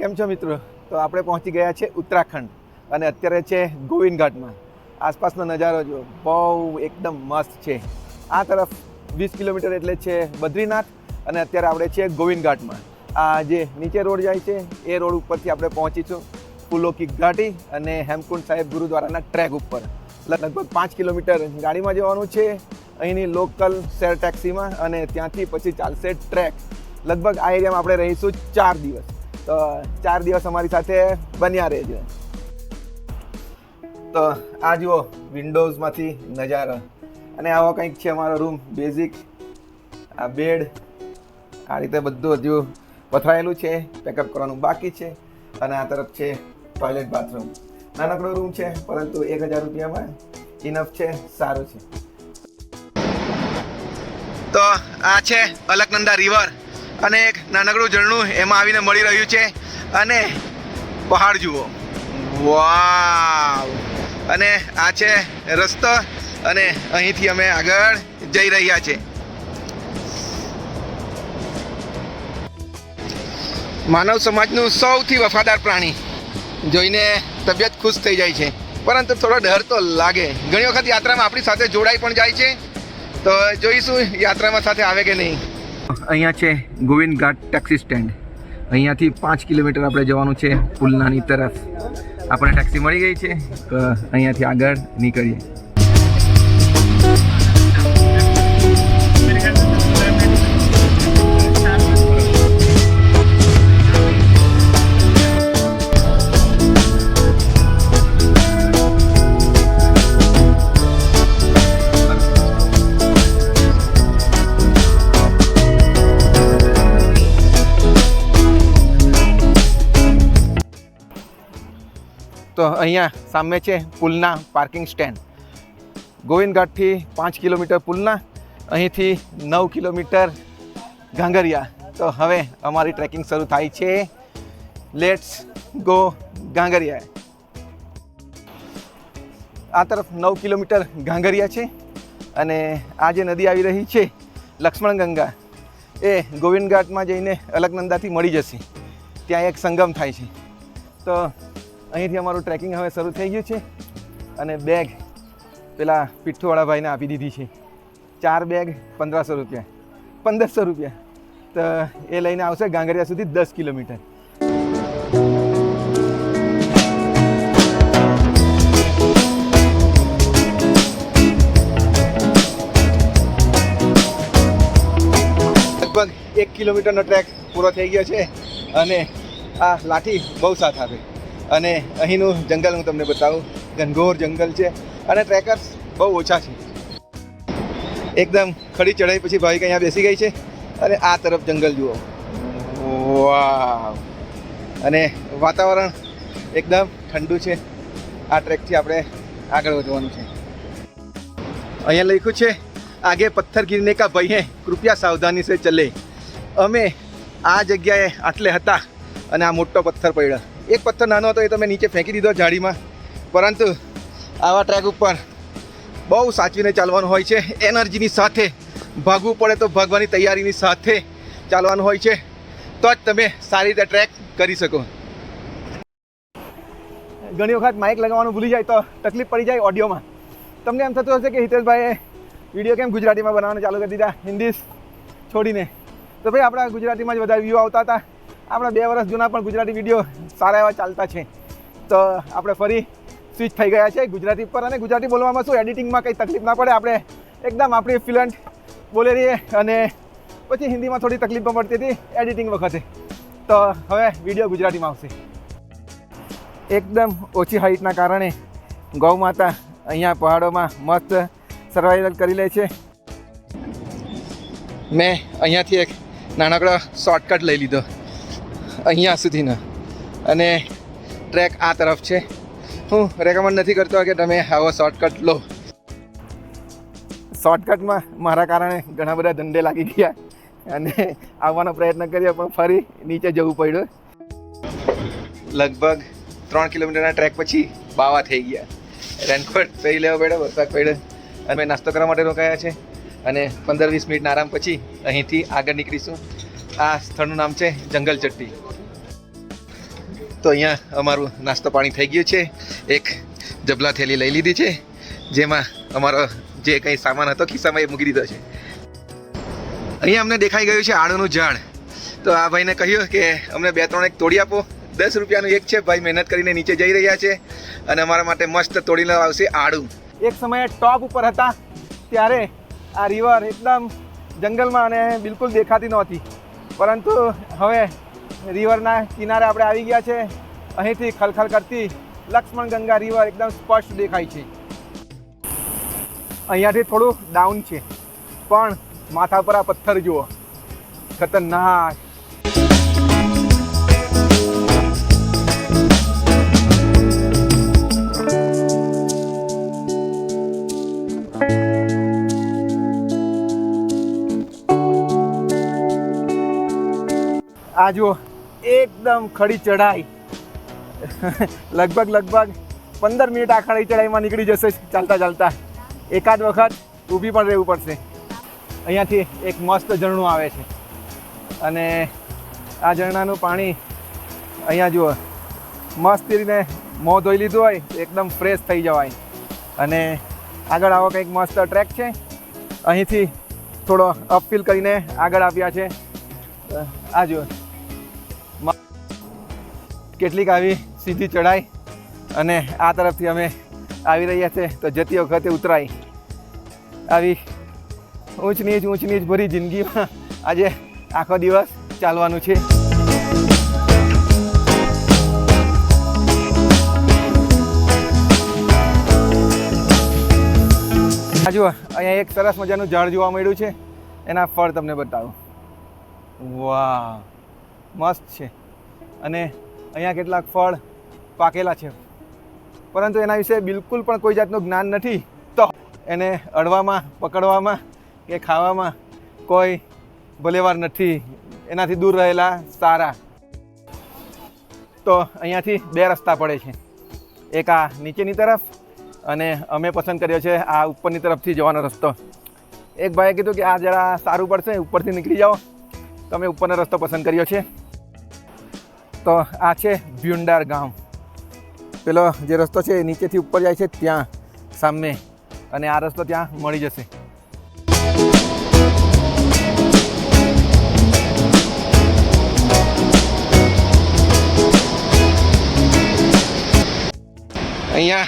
કેમ છો મિત્રો? તો આપણે પહોંચી ગયા છે ઉત્તરાખંડ અને અત્યારે છે ગોવિંદ ઘાટમાં આસપાસનો નજારો જો બહુ એકદમ મસ્ત છે. આ તરફ વીસ કિલોમીટર એટલે છે બદ્રીનાથ અને અત્યારે આપણે છે ગોવિંદ ઘાટમાં આ જે નીચે રોડ જાય છે, એ રોડ ઉપરથી આપણે પહોંચીશું પુલોકી ઘાટી અને હેમકુંડ સાહેબ ગુરુદ્વારાના ટ્રેક ઉપર. લગભગ પાંચ કિલોમીટર ગાડીમાં જવાનું છે. અહીંની લોકલ શેર ટેક્સીમાં અને ત્યાંથી પછી ચાલશે ટ્રેક. લગભગ આ એરિયામાં આપણે રહીશું ચાર દિવસ. તો ચાર દિવસ અમારી સાથે બન્યા રહેજો. તો આ જુઓ વિન્ડોઝમાંથી નજારો. અને આવો કંઈક છે અમારો રૂમ બેઝિક આ બેડ આ રીતે બધું હજુ પથરાયેલું છે પેકઅપ કરવાનું બાકી છે. અને આ તરફ છે ટોયલેટ બાથરૂમ નાનકડો રૂમ છે, પરંતુ એક હજાર રૂપિયામાં ઇનફ છે, સારું છે. તો આ છે અલકનંદા રિવર અને એક નાનકડું ઝરણું એમાં આવીને મળી રહ્યું છે. અને પહાડ જુઓ. વાવ! અને આ છે રસ્તો અને અહીંથી અમે આગળ જઈ રહ્યા છે. માનવ સમાજનું સૌથી વફાદાર પ્રાણી. જોઈને તબિયત ખુશ થઈ જાય છે. પરંતુ થોડો ડર તો લાગે. ઘણી વખત યાત્રામાં આપણી સાથે જોડાઈ પણ જાય છે. તો જોઈશું યાત્રામાં સાથે આવે કે નહીં. અહીંયા છે ગોવિંદ ઘાટ ટેક્સી સ્ટેન્ડ. અહીંયાથી પાંચ કિલોમીટર આપણે જવાનું છે પુલનાની તરફ. આપણને ટેક્સી મળી ગઈ છે અહીંયાથી આગળ નીકળીએ. તો અહીંયા સામે છે પુલના પાર્કિંગ સ્ટેન્ડ. ગોવિંદઘાટથી પાંચ કિલોમીટર પુલના, અહીંથી નવ કિલોમીટર ગાંગરિયા. તો હવે અમારી ટ્રેકિંગ શરૂ થાય છે. લેટ્સ ગો ગાંગરિયા આ તરફ નવ કિલોમીટર ગાંગરિયા છે અને આ જે નદી આવી રહી છે લક્ષ્મણ ગંગા એ ગોવિંદઘાટમાં જઈને અલકનંદાથી મળી જશે. ત્યાં એક સંગમ થાય છે. તો અહીંથી અમારું ટ્રેકિંગ હવે શરૂ થઈ ગયું છે અને બેગ પેલા પીઠ્ઠુવાળા ભાઈને આપી દીધી છે. ચાર બેગ પંદરસો રૂપિયા. પંદરસો રૂપિયા. તો એ લઈને આવશે ગાંગરિયા સુધી દસ કિલોમીટર. લગભગ એક કિલોમીટરનો ટ્રેક પૂરો થઈ ગયો છે અને આ લાઠી બહુ સાથ આપે. અને અહીંનું જંગલ હું તમને બતાવું. ઘનઘોર જંગલ છે અને ટ્રેકર્સ બહુ ઓછા છે. એકદમ ખડી ચઢાઈ પછી ભાઈ અહીંયા બેસી ગઈ છે અને આ તરફ જંગલ જુઓ. વાહ અને વાતાવરણ એકદમ ઠંડુ છે. આ ટ્રેકથી આપણે આગળ વધવાનું છે. અહીંયા લખ્યું છે, આગે પથ્થર ગીરને કા ભાઈએ કૃપયા સાવધાની સે ચલે. અમે આ જગ્યાએ આટલે હતા અને આ મોટો પથ્થર પડ્યો. એક પથ્થર નાનો હતો એ તમે નીચે ફેંકી દીધો જાળીમાં. પરંતુ આવા ટ્રેક ઉપર બહુ સાચવીને ચાલવાનું હોય છે. એનર્જીની સાથે ભાગવું પડે તો ભાગવાની તૈયારીની સાથે ચાલવાનું હોય છે. તો જ તમે સારી રીતે ટ્રેક કરી શકો. ઘણી વખત માઇક લગાવવાનું ભૂલી જાય તો તકલીફ પડી જાય ઓડિયોમાં તમને એમ થતું હશે કે હિતેશભાઈએ વીડિયો કેમ ગુજરાતીમાં બનાવવાનું ચાલુ કરી દીધા? હિન્દી છોડીને. તો ભાઈ, આપણા ગુજરાતીમાં જ વધારે વ્યૂ આવતા હતા. આપણા બે વર્ષ જૂના પણ ગુજરાતી વીડિયો સારા એવા ચાલતા છે. તો આપણે ફરી સ્વિચ થઈ ગયા છે ગુજરાતી પર અને ગુજરાતી બોલવામાં શું એડિટિંગમાં કંઈ તકલીફ ના પડે? આપણે એકદમ આપણી ફ્લુઅન્ટ બોલી રહીએ અને પછી હિન્દીમાં થોડી તકલીફ પણ પડતી હતી એડિટિંગ વખતે. તો હવે વીડિયો ગુજરાતીમાં આવશે. એકદમ ઓછી હાઇટના કારણે ગૌ માતા અહીંયા પહાડોમાં મસ્ત સર્વાઈવલ કરી લે છે. મેં અહીંયાથી એક નાનકડો શોર્ટકટ લઈ લીધો. અહીંયા સુધીનો. અને ટ્રેક આ તરફ છે. હું રેકમેન્ડ નથી કરતો કે તમે આવો શોર્ટકટ લો. શોર્ટકટમાં મારા કારણે ઘણા બધા ધંધે લાગી ગયા. અને આવવાનો પ્રયત્ન કર્યો, પણ ફરી નીચે જવું પડ્યું. લગભગ ત્રણ કિલોમીટરના ટ્રેક પછી બાવા થઈ ગયા. રેનકોટ પહેરી લેવો પડ્યો, વરસાદ પડ્યો. અમે નાસ્તો કરવા માટે રોકાયા છે. અને પંદર વીસ મિનિટના આરામ પછી અહીંથી આગળ નીકળીશું. આ સ્થળનું નામ છે જંગલ ચટ્ટી. તો અહીંયા અમારું નાસ્તો પાણી થઈ ગયું છે. એક જબલા થેલી લઈ લીધી છે, જેમાં અમારો જે કંઈ સામાન હતો ખિસ્સામાં એ મૂકી દીધો છે. અહીંયા અમને દેખાઈ ગયું છે આડુનું ઝાડ. તો આ ભાઈને કહ્યું કે અમને બે ત્રણ એક તોડી આપો. દસ રૂપિયાનું એક છે, ભાઈ મહેનત કરીને નીચે જઈ રહ્યા છે અને અમારા માટે મસ્ત તોડીને આવશે આડું. એક સમયે ટોપ ઉપર હતા, ત્યારે આ રિવર એકદમ જંગલમાં અને બિલકુલ દેખાતી નહોતી. પરંતુ હવે રિવરના કિનારે આપણે આવી ગયા છે. અહીંથી ખલખલ કરતી લક્ષ્મણ ગંગા રિવર એકદમ સ્પષ્ટ દેખાય છે. અહીંયાથી થોડું ડાઉન છે. પણ માથા પર આ પથ્થર જુઓ. ખતરનાક. આ જુઓ, એકદમ ખડી ચઢાઈ. લગભગ લગભગ પંદર મિનિટ આ ખડી ચઢાઈમાં નીકળી જશે ચાલતા ચાલતા. એકાદ વખત ઊભી પણ રહેવું પડશે. અહીંયાથી એક મસ્ત ઝરણું આવે છે. અને આ ઝરણાનું પાણી અહીંયા જુઓ, મસ્ત રીતે મોં ધોઈ લીધું હોય, એકદમ ફ્રેશ થઈ જવાય. અને આગળ આવો કંઈક મસ્ત ટ્રેક છે. અહીંથી થોડો અપફીલ કરીને આગળ આવ્યા છે. આ જુઓ. કેટલીક આવી સીધી ચડાઈ અને આ તરફથી અમે આવી રહ્યા છે તો જતી વખતે ઉતરાઈ. આવી ઊંચ નીચ ઊંચ નીચ ભરી જિંદગીમાં આજે આખો દિવસ ચાલવાનું છે. જુઓ, અહીંયા એક સરસ મજાનું ઝાડ જોવા મળ્યું છે. એના ફળ તમને બતાવું. વાહ, મસ્ત છે. અને અહીંયા કેટલાક ફળ પાકેલા છે. પરંતુ એના વિશે બિલકુલ પણ કોઈ જાતનું જ્ઞાન નથી. તો એને અડવામાં, પકડવામાં કે ખાવામાં કોઈ ભલેવાર નથી. એનાથી દૂર રહેલા સારા. તો અહીંયાથી બે રસ્તા પડે છે. એક આ નીચેની તરફ અને અમે પસંદ કર્યો છે આ ઉપરની તરફથી જવાનો રસ્તો. એક ભાઈએ કીધું કે આ જરા સારું પડશે, ઉપરથી નીકળી જાઓ. તમે ઉપરનો રસ્તો પસંદ કર્યો છે. તો આ છે ભ્યુંડાર ગામ. પેલો જે રસ્તો છે નીચેથી ઉપર જાય છે ત્યાં સામે. અને આ રસ્તો ત્યાં મળી જશે. અહીંયા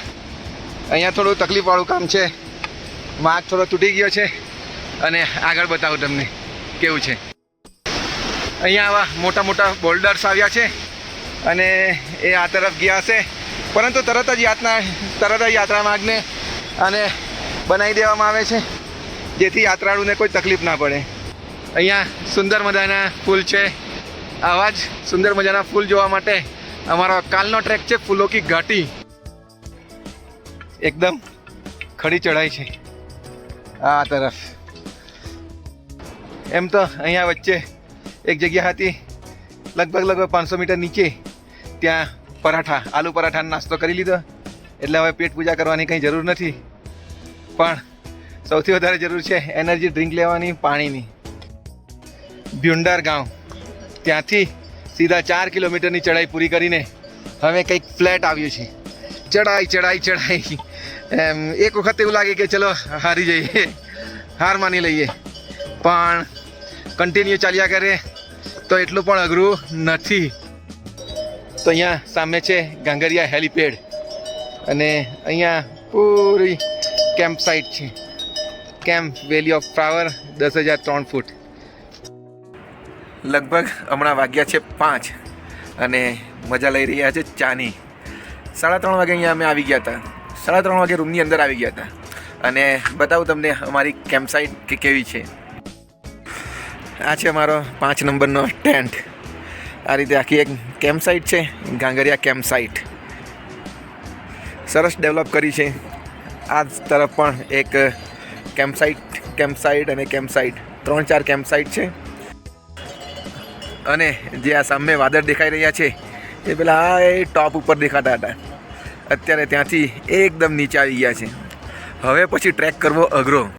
અહીંયા થોડું તકલીફવાળું કામ છે. માર્ગ થોડો તૂટી ગયો છે. અને આગળ બતાવું તમને કેવું છે. અહીંયા આવા મોટા મોટા બોલ્ડર્સ આવ્યા છે અને એ આ તરફ ગયા હશે. પરંતુ તરત જ યાત્રા તરત જ યાત્રા માર્ગને અને બનાવી દેવામાં આવે છે, જેથી યાત્રાળુને કોઈ તકલીફ ના પડે. અહીંયા સુંદર મજાના ફૂલ છે. આવા જ સુંદર મજાના ફૂલ જોવા માટે અમારો કાલનો ટ્રેક છે ફૂલો કી ઘાટી. એકદમ ખડી ચઢાઈ છે આ તરફ. એમ તો અહીંયા વચ્ચે એક જગ્યા હતી, લગભગ લગભગ પાંચસો મીટર નીચે. ત્યાં પરાઠા, આલુ પરાઠાનો નાસ્તો કરી લીધો. એટલે હવે પેટ પૂજા કરવાની કંઈ જરૂર નથી. પણ સૌથી વધારે જરૂર છે એનર્જી ડ્રિંક લેવાની, પાણીની. ભ્યુંડાર ગામ ત્યાંથી સીધા ચાર કિલોમીટરની ચડાઈ પૂરી કરીને હવે કંઈક ફ્લેટ આવ્યું છે. ચડાઈ ચડાઈ ચડાઈ એમ, એક વખત એવું લાગે કે ચલો, હારી જઈએ. હાર માની લઈએ. પણ કન્ટિન્યુ ચાલ્યા કરે. તો એટલું પણ અઘરું નથી. તો અહીંયા સામે છે ગાંગરિયા હેલીપેડ. અને અહીંયા પૂરી કેમ્પ સાઇટ છે. કેમ્પ વેલી ઓફ ફ્લાવર દસ હજાર ત્રણ ફૂટ. લગભગ હમણાં વાગ્યા છે પાંચ અને મજા લઈ રહ્યા છે ચાની. સાડા ત્રણ વાગે અહીંયા અમે આવી ગયા હતા. સાડા ત્રણ વાગે રૂમની અંદર આવી ગયા હતા. અને બતાવું તમને અમારી કેમ્પ સાઇટ કે કેવી છે. આ છે મારો પાંચ નંબરનો ટેન્ટ. આ રીતે આખી એક કેમ્પ સાઇટ છે, ગાંગરિયા કેમ્પ સાઇટ. સરસ ડેવલપ કરી છે. આ તરફ પણ એક કેમ્પ સાઇટ કેમ્પ સાઇટ અને કેમ્પ સાઇટ. ત્રણ ચાર કેમ્પ સાઇટ છે. અને જે આ સામે વાદળ દેખાઈ રહ્યા છે, એ પેલા આ એ ટોપ ઉપર દેખાતા હતા. અત્યારે ત્યાંથી એકદમ નીચે આવી ગયા છે. હવે પછી ટ્રેક કરવો અઘરો.